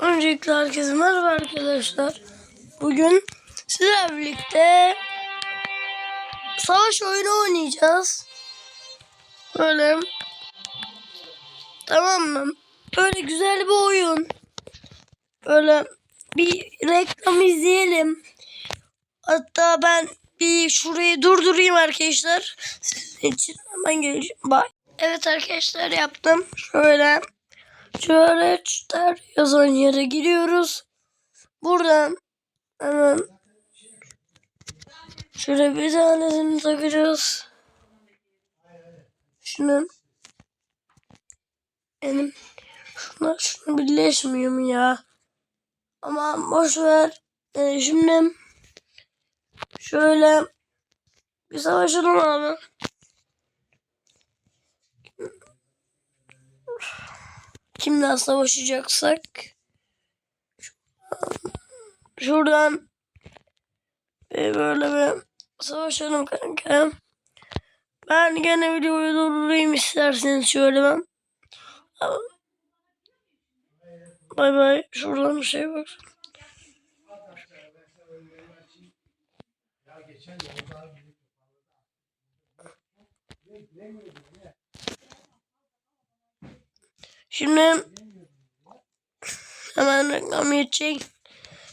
Öncelikle herkese merhaba arkadaşlar. Bugün sizlerle birlikte savaş oyunu oynayacağız. Böyle tamam mı? Böyle güzel bir oyun. Böyle bir reklam izleyelim. Hatta ben bir şurayı durdurayım arkadaşlar. Sizin için hemen geleceğim. Bye. Evet arkadaşlar yaptım. Şöyle Çıtar yazan yere giriyoruz. Buradan hemen şöyle bir tanesini takacağız. Şunu benim şuna şunu birleşmiyor mu ya? Ama boş ver. Ee, şimdi şöyle bir savaşalım abi. Kimden savaşacaksak şuradan bir böyle bir savaşalım kanka. Ben gene videoyu durdurayım isterseniz şöyle ben. Bay bay. Şuradan bir şey bak. Şimdi hemen reklam geçecek.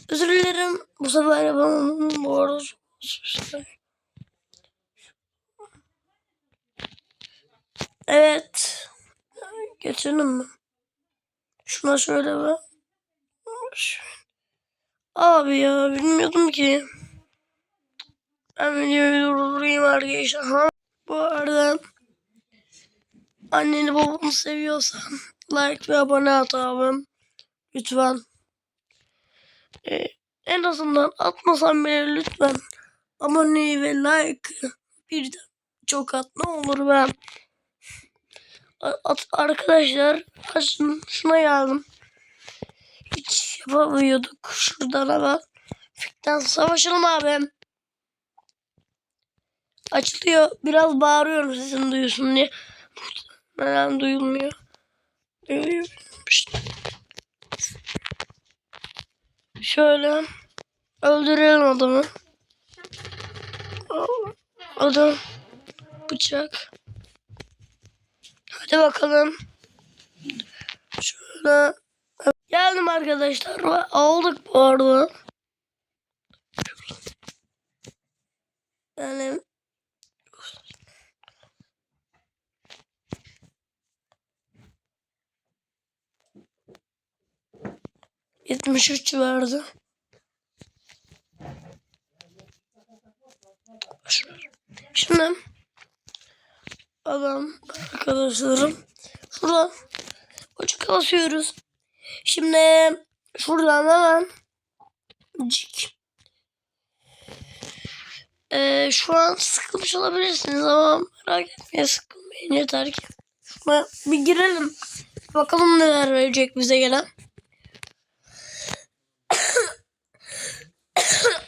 Özür dilerim. Bu sefer yapamam. Bu arada. Evet. Geçelim mi? Şuna şöyle bak. Abi ya bilmiyordum ki. Ben videoyu durdurayım arkadaşlar. Ha, bu arada anneni babamı seviyorsan like ve abone at abim. Lütfen. Ee, en azından atmasan bile lütfen abone ve like bir de çok at ne olur ben. At, arkadaşlar açın şuna geldim. Hiç yapamıyorduk şuradan ama. Fikten savaşalım abim. Açılıyor. Biraz bağırıyorum sesim duyuyorsun diye. Neden duyulmuyor? Şöyle öldürelim adamı. Adam bıçak. Hadi bakalım. Şöyle geldim arkadaşlar. Aldık bu arada. Yani Yetmiş üç verdi. Şimdi adam arkadaşlarım şuradan uçuk basıyoruz. Şimdi şuradan hemen cik. Ee, şu an sıkılmış olabilirsiniz ama merak etmeyin sıkılmayın yeter ki. Şuna bir girelim. Bakalım neler verecek bize gelen.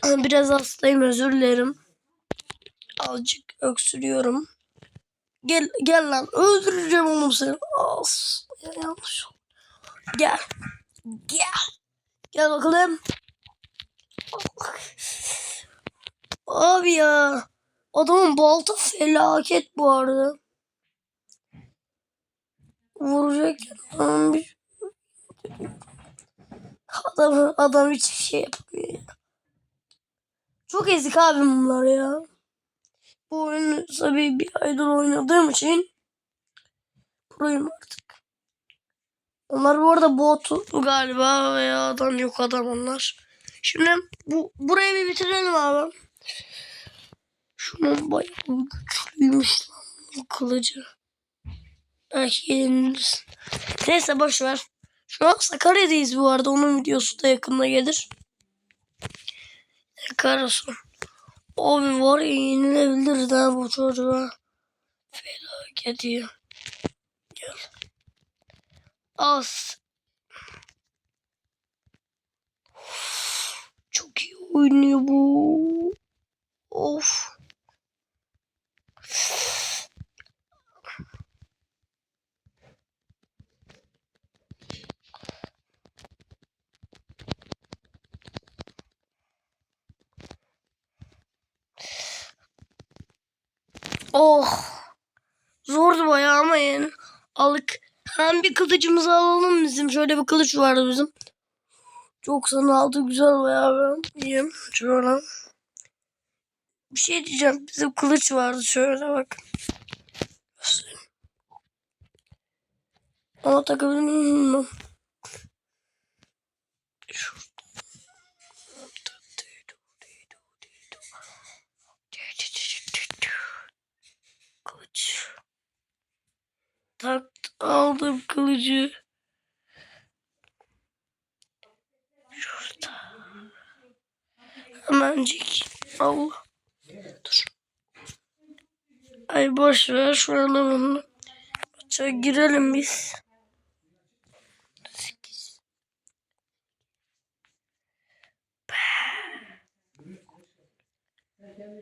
Biraz hastayım özür dilerim. Azıcık öksürüyorum. Gel gel lan öldüreceğim oğlum seni. As ya, yanlış. Gel. Gel. Gel bakalım. Abi ya. Adamın balta felaket bu arada. Vuracak adam bir adam, adam hiçbir şey yapmıyor ya. Çok ezik abi bunlar ya. Bu oyunu tabii bir aydır oynadığım için proyum artık. Onlar bu arada bot galiba veya adam yok adam onlar. Şimdi bu burayı bir bitirelim abi. Şunun bayağı güçlüymüş lan bu kılıcı. Belki yeniliriz. Neyse boş ver. Şu an Sakarya'dayız bu arada. Onun videosu da yakında gelir. Karasu. Abi var ya yenilebilir daha bu çocuğa. Felaket ya. Gel. Az. Çok iyi oynuyor bu. Of. Oh. Zordu bayağı ama yani. Alık. Hem bir kılıcımızı alalım bizim. Şöyle bir kılıç vardı bizim. Çok sana aldı güzel bayağı ben. İyiyim. Şöyle. Bir şey diyeceğim. Bizim kılıç vardı şöyle bak. Ama takabilir miyim? Şurada. Kılıç. Tak aldım kılıcı. Şurada. Hemencik. Allah. Dur. Ay boş ver şu adamını. Maça girelim biz.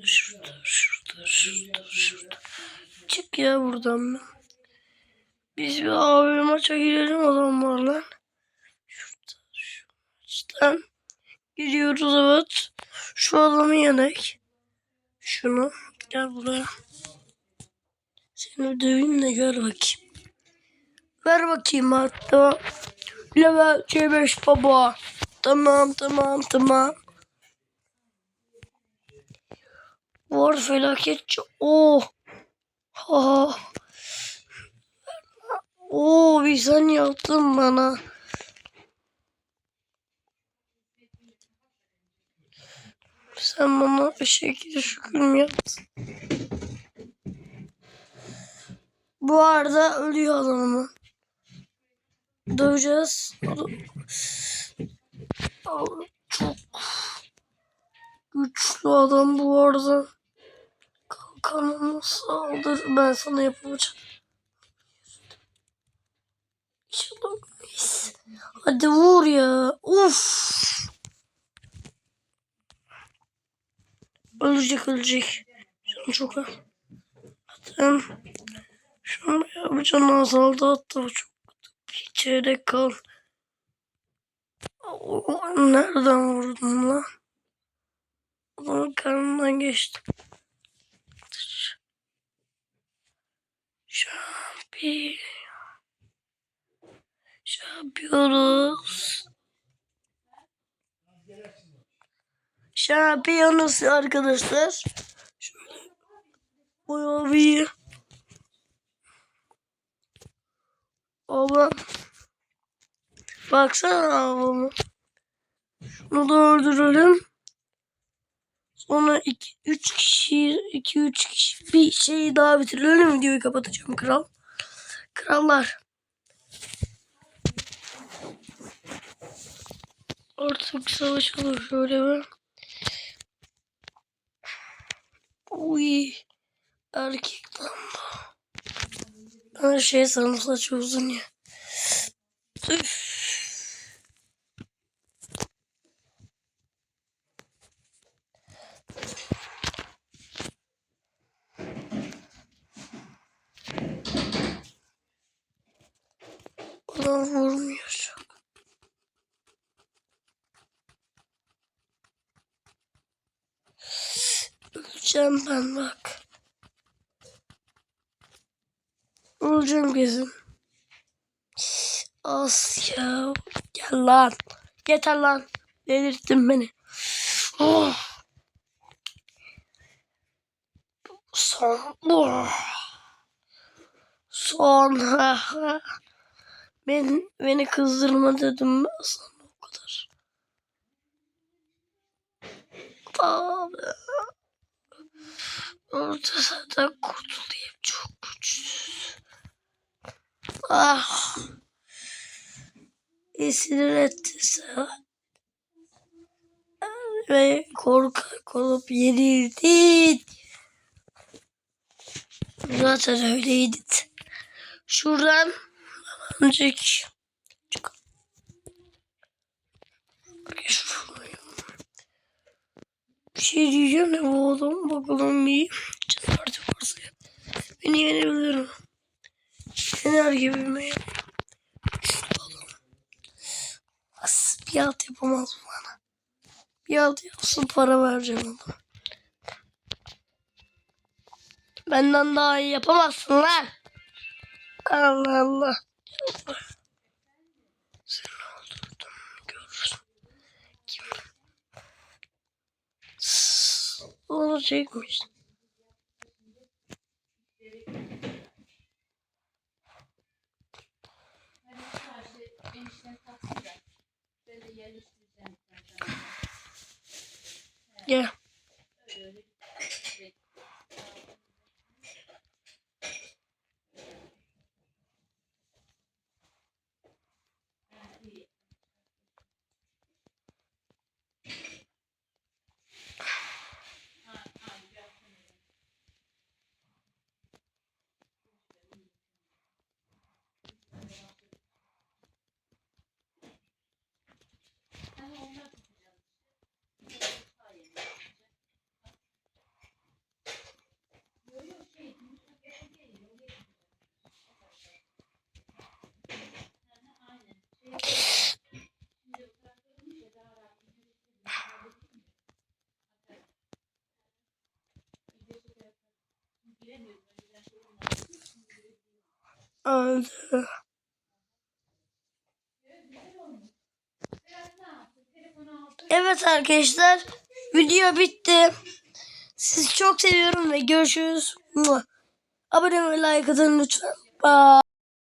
Şurada, şurada, şurada, şurada. Çık ya buradan ben. Biz bir abi maça girelim adamlarla. Şurada, şu maçtan. Gidiyoruz evet. Şu adamı yenek. Şunu. Gel buraya. Seni döveyim de gel bakayım. Ver bakayım hatta. Level C5 baba. Tamam tamam tamam. Var felaketçi. Oh. Ha. Oo sen yaptın bana. Sen bana bir şekilde şükür mü yaptın? Bu arada ölüyor adamı. Döveceğiz. Çok güçlü adam bu arada. Kalkanımı saldır. Ben sana yapamayacağım. İnşallah Hadi vur ya. Uf. Ölecek ölecek. Canım çok az. Hadi. Şunu yapacağım azaldı hatta çok bir çeyrek kal. Nereden vurdun lan? Adamın karnından geçti. Şampiyon. Şampiyonuz. Şampiyonuz arkadaşlar. Şöyle bir Baba. Baksana babamı. Şunu da öldürelim. Sonra 2 3 kişi 2 3 kişi bir şeyi daha bitirelim videoyu kapatacağım kral. Krallar. Artık savaşalım şöyle bir. Uy. Erkek bu. Ben şey sanırım saçı uzun ya. Üf. Bana vurmuyor çok. Öleceğim ben bak. Öleceğim kesin. As ya. Gel lan. Yeter lan. Delirttin beni. Oh. Son. Oh. Son. ben, beni kızdırma dedim ben sana o kadar. Abi. Orada zaten kurtulayım çok güçsüz. Ah. Sinir etti sana. Ve korkak olup yenildin. Zaten öyleydi. Şuradan önceki çık. Şuraya. Bir şey diyeceğim de bu adam bakalım bir cesareti varsa beni yenebilirim. Yener gibi mi? As, bir alt yapamaz bana? Bir alt yapsın para vereceğim ona. Benden daha iyi yapamazsın lan. Allah Allah. Çekmiş. Gel. Öldü. Evet arkadaşlar video bitti. Sizi çok seviyorum ve görüşürüz. Abone ve like atın lütfen. Bye.